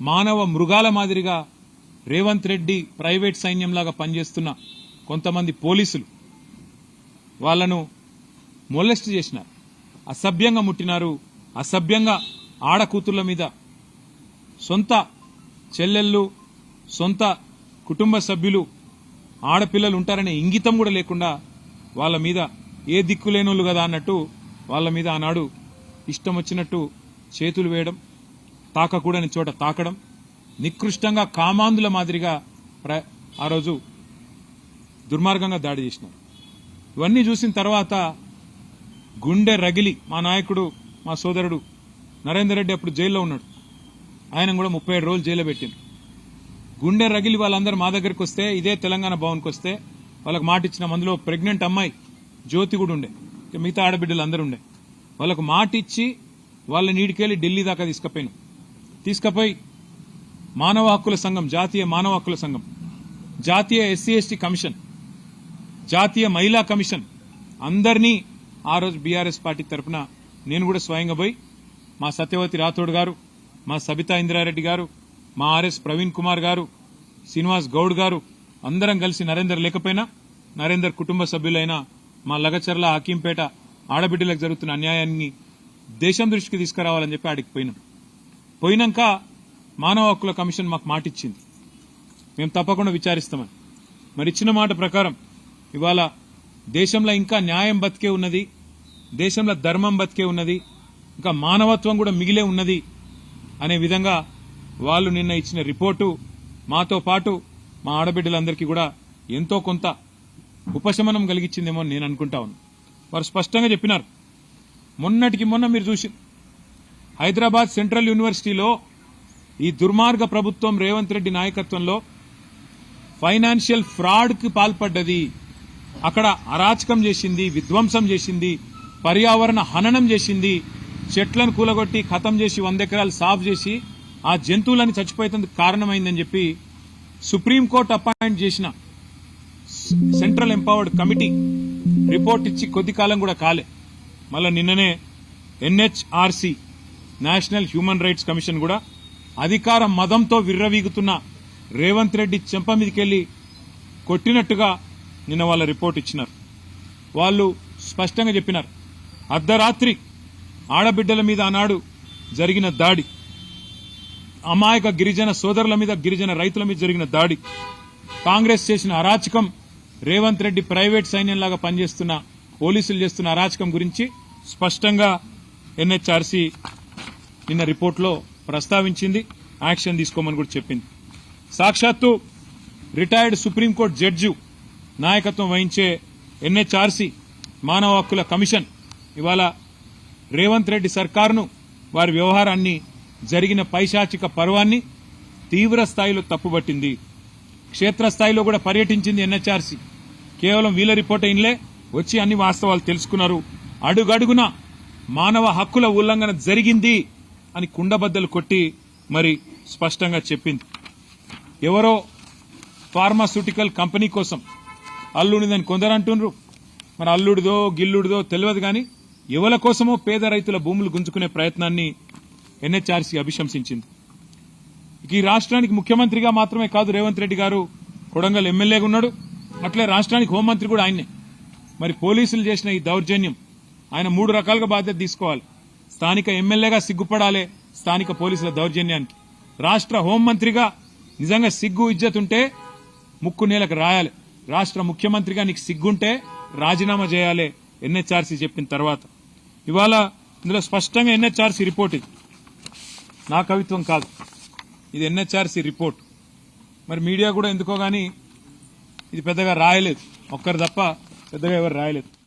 మానవ మృగాల మాదిరిగా రేవంత్ రెడ్డి ప్రైవేట్ సైన్యంలాగా పనిచేస్తున్న కొంతమంది పోలీసులు వాళ్ళను మొలెస్ట్ చేసినారు. అసభ్యంగా ముట్టినారు. అసభ్యంగా ఆడకూతుర్ల మీద సొంత చెల్లెళ్ళు సొంత కుటుంబ సభ్యులు ఆడపిల్లలు ఉంటారనే ఇంగితం కూడా లేకుండా వాళ్ళ మీద ఏ దిక్కు లేనోళ్ళు కదా అన్నట్టు వాళ్ళ మీద ఆనాడు ఇష్టం వచ్చినట్టు చేతులు వేయడం తాకకూడని చోట తాకడం నికృష్టంగా కామాంధుల మాదిరిగా ప్ర- ఆ రోజు దుర్మార్గంగా దాడి చేసినారు. ఇవన్నీ చూసిన తర్వాత గుండె రగిలి మా నాయకుడు మా సోదరుడు నరేందర్ రెడ్డి అప్పుడు జైల్లో ఉన్నాడు. ఆయన కూడా ముప్పై ఏడు రోజులు జైల్లో పెట్టింది గుండె రగిలి వాళ్ళందరూ మా దగ్గరికి వస్తే ఇదే తెలంగాణ భవన్కి వస్తే వాళ్ళకి మాట ఇచ్చిన అందులో ప్రెగ్నెంట్ అమ్మాయి జ్యోతి కూడా ఉండే. మిగతా ఆడబిడ్డలు అందరూ ఉండే. వాళ్ళకు మాట ఇచ్చి వాళ్ళ నీడికెళ్ళి ఢిల్లీ దాకా తీసుకుపోయినాం. తీసుకుపోయి మానవ హక్కుల సంఘం జాతీయ మానవ హక్కుల సంఘం జాతీయ ఎస్సీ ఎస్టీ కమిషన్ జాతీయ మహిళా కమిషన్ అందరినీ ఆ రోజు బీఆర్ఎస్ పార్టీ తరఫున నేను కూడా స్వయంగా పోయి మా సత్యవతి రాథోడ్ గారు మా సబితా ఇంద్రారెడ్డి గారు మా ఆర్ఎస్ ప్రవీణ్ కుమార్ గారు శ్రీనివాస్ గౌడ్ గారు అందరం కలిసి నరేందర్ లేకపోయినా నరేందర్ కుటుంబ సభ్యులైన మా లగచర్ల హకీంపేట ఆడబిడ్డలకు జరుగుతున్న అన్యాయాన్ని దేశం దృష్టికి తీసుకురావాలని చెప్పి ఆడికి పోయినాం. పోయినాక మానవ హక్కుల కమిషన్ మాకు మాట ఇచ్చింది మేము తప్పకుండా విచారిస్తామని. మరి ఇచ్చిన మాట ప్రకారం ఇవాళ దేశంలో ఇంకా న్యాయం బతికే ఉన్నది దేశంలో ధర్మం బతికే ఉన్నది ఇంకా మానవత్వం కూడా మిగిలే ఉన్నది అనే విధంగా వాళ్ళు నిన్న ఇచ్చిన రిపోర్టు మాతో పాటు మా ఆడబిడ్డలందరికీ కూడా ఎంతో కొంత ఉపశమనం కలిగించిందేమో నేను అనుకుంటా ఉన్నాను వారు స్పష్టంగా చెప్పినారు. మొన్నటికి మొన్న మీరు చూసి హైదరాబాద్ సెంట్రల్ యూనివర్సిటీలో ఈ దుర్మార్గ ప్రభుత్వం రేవంత్ రెడ్డి నాయకత్వంలో ఫైనాన్షియల్ ఫ్రాడ్కి పాల్పడ్డది. అక్కడ అరాచకం చేసింది విధ్వంసం చేసింది పర్యావరణ హననం చేసింది చెట్లను కూలగొట్టి ఖతం చేసి వంద ఎకరాలు సాఫ్ చేసి ఆ జంతువులని చచ్చిపోయేందుకు కారణమైందని చెప్పి సుప్రీంకోర్టు అపాయింట్ చేసిన సెంట్రల్ ఎంపవర్డ్ కమిటీ రిపోర్ట్ ఇచ్చి కొద్ది కాలం కూడా కాలే. మళ్ళా నిన్ననే NHRC National Human Rights Commission కూడా అధికార మదంతో విర్రవీగుతున్న రేవంత్ రెడ్డి చెంప మీదకెళ్ళి కొట్టినట్టుగా నిన్న వాళ్ళ రిపోర్ట్ ఇచ్చినారు. వాళ్ళు స్పష్టంగా చెప్పినారు. అర్ధరాత్రి ఆడబిడ్డల మీద ఆనాడు జరిగిన దాడి అమాయక గిరిజన సోదరుల మీద గిరిజన రైతుల మీద జరిగిన దాడి కాంగ్రెస్ చేసిన అరాచకం రేవంత్ రెడ్డి ప్రైవేట్ సైన్యంలాగా పనిచేస్తున్న పోలీసులు చేస్తున్న అరాచకం గురించి స్పష్టంగా ఎన్హెచ్ఆర్సీ నిన్న రిపోర్ట్లో ప్రస్తావించింది యాక్షన్ తీసుకోమని కూడా చెప్పింది. సాక్షాత్తు రిటైర్డ్ సుప్రీంకోర్టు జడ్జి నాయకత్వం వహించే ఎన్హెచ్ఆర్సీ మానవ హక్కుల కమిషన్ ఇవాళ రేవంత్ రెడ్డి సర్కారును వారి వ్యవహారాన్ని జరిగిన పైశాచిక పర్వాన్ని తీవ్ర స్థాయిలో తప్పుబట్టింది. క్షేత్రస్థాయిలో కూడా పర్యటించింది ఎన్హెచ్ఆర్సీ. కేవలం వీళ్ళ రిపోర్ట్ అయినలే వచ్చి అన్ని వాస్తవాలు తెలుసుకున్నారు. అడుగడుగున మానవ హక్కుల ఉల్లంఘన జరిగింది. అని కుండబద్దలు కొట్టి మరి స్పష్టంగా చెప్పింది. ఎవరో ఫార్మాస్యూటికల్ కంపెనీ కోసం అల్లుడిదని కొందరు అంటున్నారు మరి అల్లుడిదో గిల్లుడిదో తెలియదు కానీ ఎవల కోసమో పేద రైతుల భూములు గుంజుకునే ప్రయత్నాన్ని ఎన్హెచ్ఆర్సీ అభిశంసించింది. ఈ రాష్ట్రానికి ముఖ్యమంత్రిగా మాత్రమే కాదు రేవంత్ రెడ్డి గారు కొడంగల్ ఎమ్మెల్యేగా ఉన్నాడు. అట్లే రాష్ట్రానికి హోంమంత్రి కూడా ఆయనే. మరి పోలీసులు చేసిన ఈ దౌర్జన్యం ఆయన మూడు రకాలుగా బాధ్యత తీసుకోవాలి. స్థానిక ఎమ్మెల్యేగా సిగ్గుపడాలి స్థానిక పోలీసుల దౌర్జన్యానికి. రాష్ట్ర హోంమంత్రిగా నిజంగా సిగ్గు ఇజ్జతుంటే ముక్కు నేలకు రాయాలి. రాష్ట్ర ముఖ్యమంత్రిగా నీకు సిగ్గుంటే రాజీనామా చేయాలి ఎన్హెచ్ఆర్సీ చెప్పిన తర్వాత. ఇవాళ ఇందులో స్పష్టంగా ఎన్హెచ్ఆర్సీ రిపోర్ట్ ఇది. నా కవిత్వం కాదు. ఇది ఎన్హెచ్ఆర్సీ రిపోర్ట్. మరి మీడియా కూడా ఎందుకో కానీ ఇది పెద్దగా రాయలేదు. ఒక్కరు తప్ప పెద్దగా ఎవరు రాయలేదు.